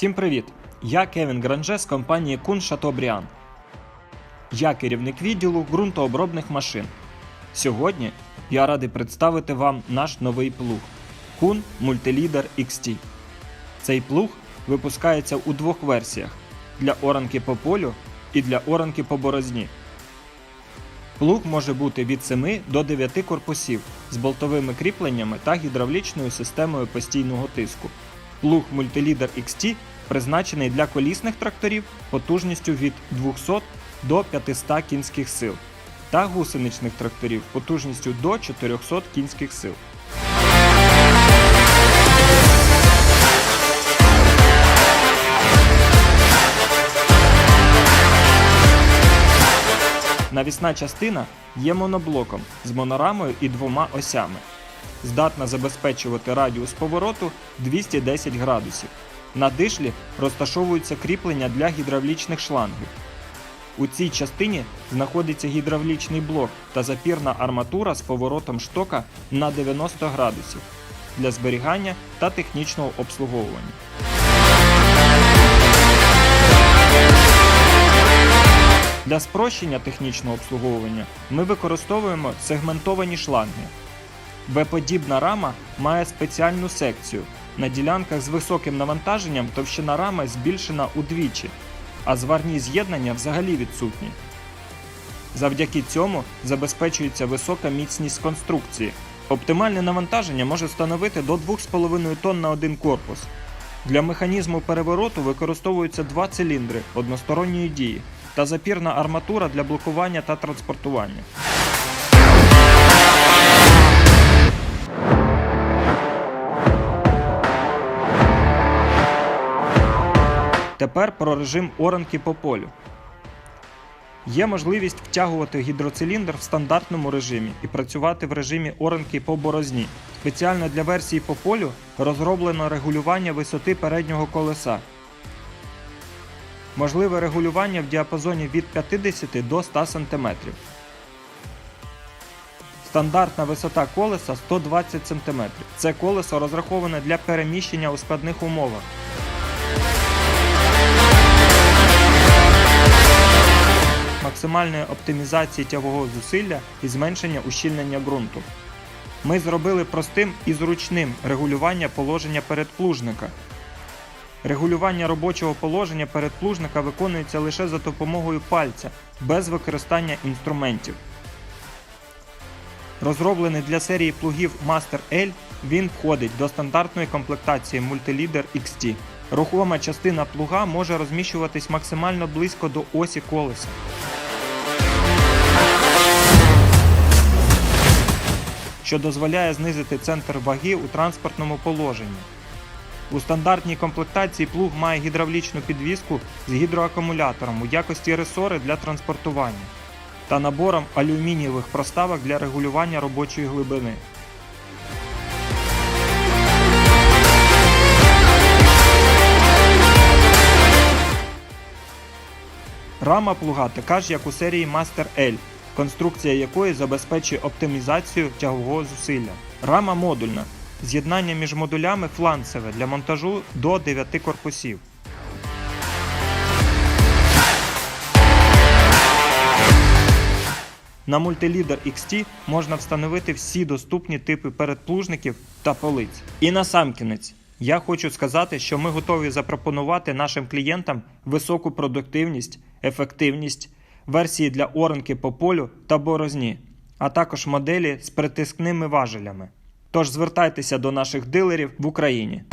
Всім привіт! Я Кевін Гранже з компанії Кун Шатобріан. Я керівник відділу ґрунтообробних машин. Сьогодні я радий представити вам наш новий плуг Кун Multilider XT. Цей плуг випускається у двох версіях для оранки по полю і для оранки по борозні. Плуг може бути від 7 до 9 корпусів з болтовими кріпленнями та гідравлічною системою постійного тиску. Плуг Multilider XT призначений для колісних тракторів потужністю від 200 до 500 кінських сил та гусеничних тракторів потужністю до 400 кінських сил. Навісна частина є моноблоком з монорамою і двома осями. Здатна забезпечувати радіус повороту 210 градусів. На дишлі розташовуються кріплення для гідравлічних шлангів. У цій частині знаходиться гідравлічний блок та запірна арматура з поворотом штока на 90 градусів для зберігання та технічного обслуговування. Для спрощення технічного обслуговування ми використовуємо сегментовані шланги. В-подібна рама має спеціальну секцію. На ділянках з високим навантаженням товщина рами збільшена удвічі, а зварні з'єднання взагалі відсутні. Завдяки цьому забезпечується висока міцність конструкції. Оптимальне навантаження може становити до 2,5 тонн на один корпус. Для механізму перевороту використовуються два циліндри односторонньої дії та запірна арматура для блокування та транспортування. Тепер про режим оранки по полю. Є можливість втягувати гідроциліндр в стандартному режимі і працювати в режимі оранки по борозні. Спеціально для версії по полю розроблено регулювання висоти переднього колеса. Можливе регулювання в діапазоні від 50 до 100 см. Стандартна висота колеса 120 см. Це колесо розраховане для переміщення у складних умовах. Максимальної оптимізації тягового зусилля і зменшення ущільнення ґрунту. Ми зробили простим і зручним регулювання положення передплужника. Регулювання робочого положення передплужника виконується лише за допомогою пальця, без використання інструментів. Розроблений для серії плугів Master L, він входить до стандартної комплектації Multilider XT. Рухома частина плуга може розміщуватись максимально близько до осі колеса. Що дозволяє знизити центр ваги у транспортному положенні. У стандартній комплектації плуг має гідравлічну підвіску з гідроакумулятором у якості ресори для транспортування та набором алюмінієвих проставок для регулювання робочої глибини. Рама плуга така ж, як у серії Master L, конструкція якої забезпечує оптимізацію тягового зусилля. Рама модульна. З'єднання між модулями фланцеве для монтажу до 9 корпусів. На Multilider XT можна встановити всі доступні типи передплужників та полиць. І насамкінець, я хочу сказати, що ми готові запропонувати нашим клієнтам високу продуктивність, ефективність, версії для оранки по полю та борозні, а також моделі з притискними важелями. Тож звертайтеся до наших дилерів в Україні.